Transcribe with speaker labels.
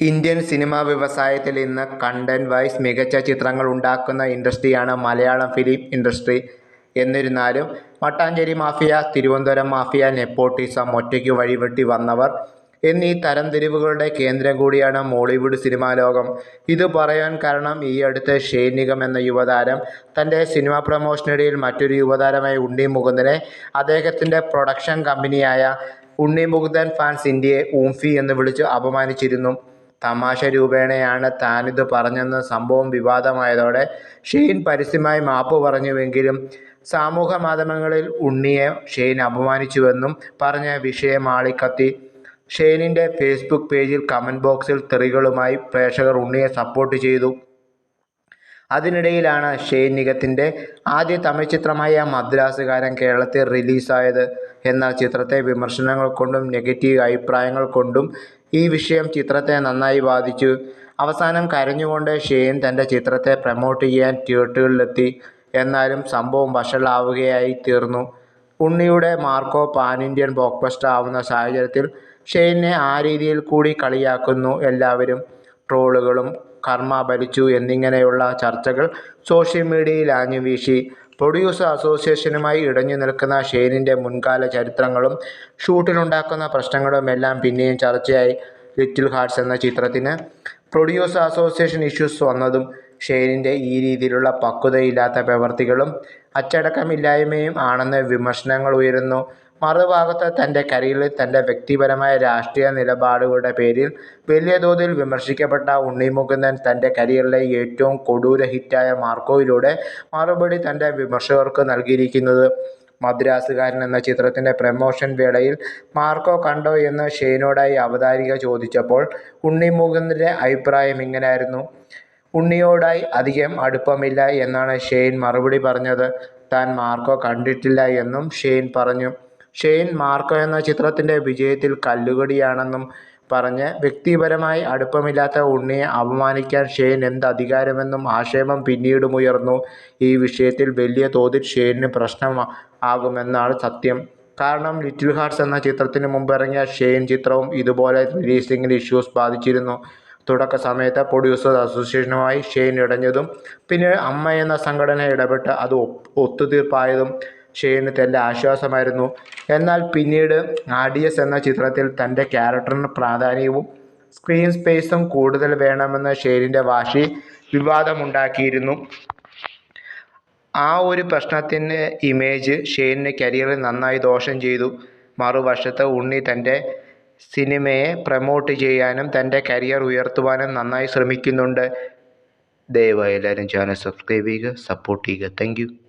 Speaker 1: Indian cinema വ്യവസായത്തിൽ ഇന്ന് content vice മികച്ച ചിത്രങ്ങൾ ഉണ്ടാക്കുന്ന ഇൻഡസ്ട്രിയാണ് മലയാളം ഫിലിം ഇൻഡസ്ട്രി. എന്നിരുന്നാലും Mattancherry mafia, Thiruvananthapuram mafia, nepotism, ഒറ്റയ്ക്ക് വഴിവെട്ടി വന്നവർ എന്നീ തരംതിരിവുകളുടെ കേന്ദ്രം കൂടിയാണ് മോളിവുഡ് സിനിമാ ലോകം ഇത് പറയാൻ കാരണം ഈ ഷെയ്ൻ നിഗം എന്ന യുവതാരം തന്റെ സിനിമാ പ്രമോഷനിടയിൽ മറ്റൊരു യുവതാരമായ ഉണ്ണി മുകുന്ദനെ അദ്ദേഹത്തിന്റെ പ്രൊഡക്ഷൻ കമ്പനിയായ ഉണ്ണി മുകുന്ദൻ ഫാൻസ് ഇന്ത്യയെ ഊംഫി എന്ന് വിളിച്ച് അപമാനിച്ചിരുന്നു. തമാശ രൂപേണയാണ് താനിത് പറഞ്ഞെന്ന് സംഭവം വിവാദമായതോടെ ഷെയ്ൻ പരസ്യമായി മാപ്പ് പറഞ്ഞുവെങ്കിലും സാമൂഹ മാധ്യമങ്ങളിൽ ഉണ്ണിയെ ഷെയ്ൻ അപമാനിച്ചുവെന്നും പറഞ്ഞ വിഷയം ആളിക്കത്തി. ഷെയ്നിന്റെ ഫേസ്ബുക്ക് പേജിൽ കമന്റ് ബോക്സിൽ തെറികളുമായി പ്രേക്ഷകർ ഉണ്ണിയെ സപ്പോർട്ട് ചെയ്തു. അതിനിടയിലാണ് ഷെയ്ൻ നിഗത്തിന്റെ ആദ്യ തമിഴ് ചിത്രമായ മദ്രാസുകാരൻ കേരളത്തിൽ റിലീസായത്. എന്നാൽ ചിത്രത്തെ വിമർശനങ്ങൾ കൊണ്ടും നെഗറ്റീവ് അഭിപ്രായങ്ങൾ കൊണ്ടും ഈ വിഷയം ചിത്രത്തെ നന്നായി ബാധിച്ചു. അവസാനം കരഞ്ഞുകൊണ്ട് ഷെയ്ൻ തന്റെ ചിത്രത്തെ പ്രമോട്ട് ചെയ്യാൻ തിയേറ്ററുകളിലെത്തി. എന്നാലും സംഭവം വഷളാവുകയായി തീർന്നു. ഉണ്ണിയുടെ മാർക്കോ പാൻ ഇന്ത്യൻ ബോക്ക്ബസ്റ്റർ ആവുന്ന സാഹചര്യത്തിൽ ഷെയ്നെ ആ രീതിയിൽ കൂടി കളിയാക്കുന്നു എല്ലാവരും. ട്രോളുകളും കർമ്മ ഭരിച്ചു എന്നിങ്ങനെയുള്ള ചർച്ചകൾ സോഷ്യൽ മീഡിയയിൽ ആഞ്ഞുവീശി. പ്രൊഡ്യൂസേഴ്സ് അസോസിയേഷനുമായി ഇടഞ്ഞു നിൽക്കുന്ന ഷെയ്നിന്റെ മുൻകാല ചരിത്രങ്ങളും ഷൂട്ടിനുണ്ടാക്കുന്ന പ്രശ്നങ്ങളും എല്ലാം പിന്നെയും ചർച്ചയായി. ലിറ്റിൽ ഹാർട്സ് എന്ന ചിത്രത്തിന് പ്രൊഡ്യൂസർ അസോസിയേഷൻ ഇഷ്യൂസ് വന്നതും ഷെയ്നിന്റെ ഈ രീതിയിലുള്ള പക്വതയില്ലാത്ത പ്രവൃത്തികളും അച്ചടക്കമില്ലായ്മയും ആണെന്ന് വിമർശനങ്ങൾ ഉയരുന്നു. മറുഭാഗത്ത് തന്റെ കരിയറിൽ തന്റെ വ്യക്തിപരമായ രാഷ്ട്രീയ നിലപാടുകളുടെ പേരിൽ വലിയ തോതിൽ വിമർശിക്കപ്പെട്ട ഉണ്ണി മുകുന്ദൻ തന്റെ കരിയറിലെ ഏറ്റവും കൊടൂര ഹിറ്റായ മാർക്കോയിലൂടെ മറുപടി തന്റെ വിമർശകർക്ക് നൽകിയിരിക്കുന്നത്. മദ്രാസുകാരൻ എന്ന ചിത്രത്തിന്റെ പ്രമോഷൻ വേളയിൽ മാർക്കോ കണ്ടോ എന്ന് ഷെയ്നോടായി അവതാരിക ചോദിച്ചപ്പോൾ ഉണ്ണി മുകുന്ദന്റെ അഭിപ്രായം ഇങ്ങനെയായിരുന്നു. ഉണ്ണിയോടായി അധികം അടുപ്പമില്ല എന്നാണ് ഷെയ്ൻ മറുപടി പറഞ്ഞത്. താൻ മാർക്കോ കണ്ടിട്ടില്ല എന്നും ഷെയ്ൻ പറഞ്ഞു. ഷെയ്ൻ മാർക്കോ എന്ന ചിത്രത്തിന്റെ വിജയത്തിൽ കല്ലുകടിയാണെന്നും പറഞ്ഞ് വ്യക്തിപരമായി അടുപ്പമില്ലാത്ത ഉണ്ണിയെ അപമാനിക്കാൻ ഷെയ്ൻ എന്ത് അധികാരമെന്നും ആക്ഷേപം പിന്നീടുമുയർന്നു. ഈ വിഷയത്തിൽ വലിയ തോതിൽ ഷെയ്നിന് പ്രശ്നം ആകുമെന്നാണ് സത്യം. കാരണം ലിറ്റിൽ ഹാർട്സ് എന്ന ചിത്രത്തിന് മുമ്പ് ഇറങ്ങിയ ഷെയ്ൻ ചിത്രവും ഇതുപോലെ റിലീസിംഗിൽ ഇഷ്യൂസ് ബാധിച്ചിരുന്നു. തുടക്ക സമയത്ത് പ്രൊഡ്യൂസേഴ്സ് അസോസിയേഷനുമായി ഷെയ്ൻ ഇടഞ്ഞതും പിന്നെ അമ്മ എന്ന സംഘടന ഇടപെട്ട് അത് ഒത്തുതീർപ്പായതും ഷെയ്ന് തെല്ലെ ആശ്വാസമായിരുന്നു. എന്നാൽ പിന്നീട് ആഡിയസ് എന്ന ചിത്രത്തിൽ തന്റെ ക്യാരക്ടറിന് പ്രാധാന്യവും സ്ക്രീൻ സ്പേസും കൂടുതൽ വേണമെന്ന ഷെയ്നിന്റെ വാശി വിവാദമുണ്ടാക്കിയിരുന്നു. ആ ഒരു പ്രശ്നത്തിന്റെ ഇമേജ് ഷെയ്നിന്റെ കരിയറിൽ നന്നായി ദോഷം ചെയ്തു. മറുവശത്ത് ഉണ്ണി തന്റെ സിനിമയെ പ്രമോട്ട് ചെയ്യാനും തന്റെ കരിയർ ഉയർത്തുവാനും നന്നായി ശ്രമിക്കുന്നുണ്ട്. ദയവായി എല്ലാവരും ചാനൽ സബ്സ്ക്രൈബ് ചെയ്യുക, സപ്പോർട്ട് ചെയ്യുക. താങ്ക്.